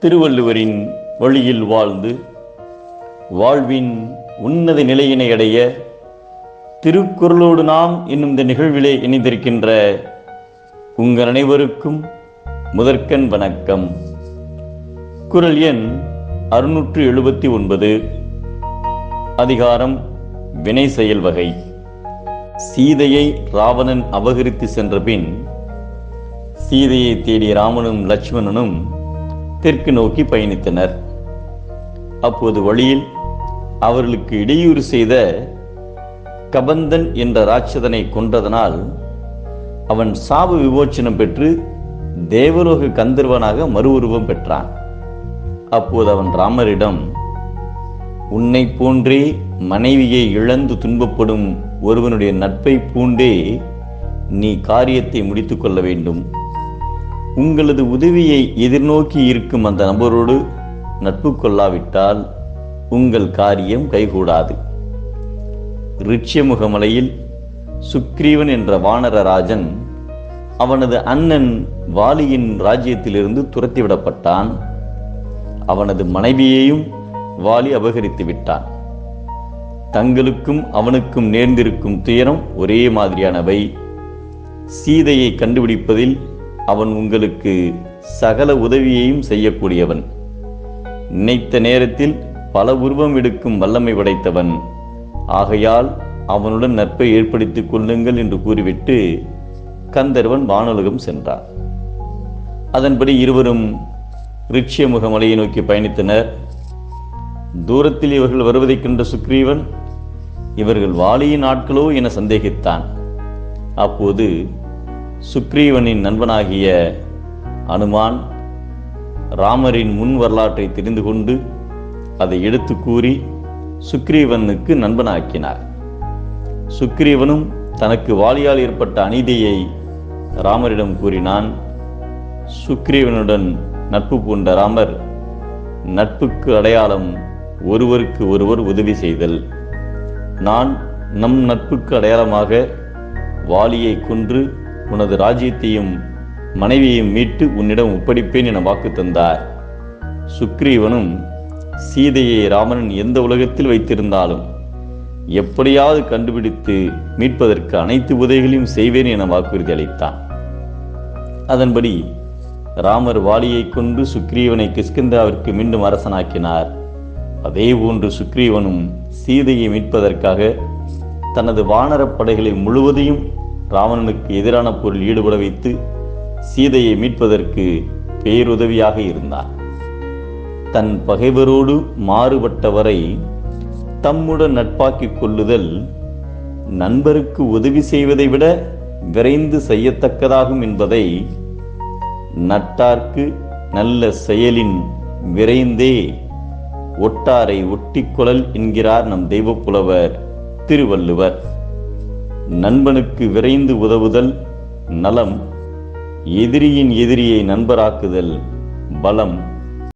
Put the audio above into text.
திருவள்ளுவரின் வழியில் வாழ்ந்து வாழ்வின் உன்னத நிலையினை அடைய திருக்குறளோடு நாம் என்னும் இந்த நிகழ்விலே இணைந்திருக்கின்ற உங்கள் அனைவருக்கும் முதற்கண் வணக்கம். குரல் எண் அறுநூற்று எழுபத்தி ஒன்பது. அதிகாரம் வினை செயல் வகை. சீதையை ராவணன் அபகரித்து சென்ற பின் சீதையை தேடிய ராமனும் லட்சுமணனும் தெற்கு நோக்கி பயணித்தனர். அப்போது வழியில் அவர்களுக்கு இடையூறு செய்த கபந்தன் என்ற ராட்சதனை கொன்றதனால் அவன் சாப விமோச்சனம் பெற்று தேவலோக கந்தர்வனாக மறு உருவம் பெற்றான். அப்போது அவன் ராமரிடம் உன்னை போன்றே மனைவியை இழந்து துன்பப்படும் ஒருவனுடைய நட்பை பூண்டே நீ காரியத்தை முடித்துக் கொள்ள வேண்டும். உங்களது உதவியை எதிர்நோக்கி இருக்கும் அந்த நபரோடு நட்பு கொள்ளாவிட்டால் உங்கள் காரியம் கைகூடாது. ரிட்சியமுகமலையில் சுக்ரீவன் என்ற வானரராஜன் அவனது அண்ணன் வாலியின் ராஜ்யத்திலிருந்து துரத்திவிடப்பட்டான். அவனது மனைவியையும் வாலி அபகரித்து விட்டான். தங்களுக்கும் அவனுக்கும் நேர்ந்திருக்கும் துயரம் ஒரே மாதிரியானவை. சீதையை கண்டுபிடிப்பதில் அவன் உங்களுக்கு சகல உதவியையும் செய்யக்கூடியவன். நினைத்த நேரத்தில் பல உருவம் எடுக்கும் வல்லமை படைத்தவன். ஆகையால் அவனுடன் நட்பை ஏற்படுத்திக் கொள்ளுங்கள் என்று கூறிவிட்டு கந்தர்வன் வானுலகம் சென்றார் அதன்படி இருவரும் ரிட்சியமுக மலையை நோக்கி பயணித்தனர். தூரத்தில் இவர்கள் வருவதைக் கண்ட சுக்ரீவன் இவர்கள் வாலியின் ஆட்களோ என சந்தேகித்தான். அப்போது சுக்ரீவனின் நண்பனாகிய அனுமான் ராமரின் முன் வரலாற்றை தெரிந்து கொண்டு அதை எடுத்து கூறி சுக்ரீவனுக்கு நண்பனாக்கினார். சுக்ரீவனும் தனக்கு வாலியால் ஏற்பட்ட அநீதியை ராமரிடம் கூறினான் சுக்ரீவனுடன் நட்பு பூண்ட ராமர் நட்புக்கு அடையாளம் ஒருவருக்கு ஒருவர் உதவி செய்தல். நான் நம் நட்புக்கு அடையாளமாக வாலியை கொன்று உனது ராஜ்யத்தையும் மனைவியையும் மீட்டு உன்னிடம் ஒப்படைப்பேன் என வாக்கு தந்தார். சுக்ரீவனும் சீதையை ராமனன் எந்த உலகத்தில் வைத்திருந்தாலும் எப்படியாவது கண்டுபிடித்து மீட்பதற்கு அனைத்து உதவிகளையும் செய்வேன் என வாக்குறுதி அளித்தான். அதன்படி ராமர் வாலியை கொண்டு சுக்ரீவனை கிஷ்கிந்தாவிற்கு மீண்டும் அரசனாக்கினார். அதே போன்று சுக்ரீவனும் சீதையை மீட்பதற்காக தனது வானரப் படைகளை முழுவதையும் ராவணனுக்கு எதிரான பொருள் ஈடுபட வைத்து சீதையை மீட்பதற்கு பேருதவியாக இருந்தார். தன் பகைவரோடு மாறுபட்டவரை தம்முடன் நட்பாக்கிக் கொள்ளுதல் நண்பருக்கு உதவி செய்வதை விட விரைந்து செய்யத்தக்கதாகும் என்பதை நட்டார்க்கு நல்ல செயலின் விரைந்தே ஒட்டாரை ஒட்டிக்கொள்ளல் என்கிறார் நம் தெய்வப்புலவர் திருவள்ளுவர். நண்பனுக்கு விரைந்து உதவுதல் நலம் எதிரியின் எதிரியை நண்பராக்குதல் பலம்.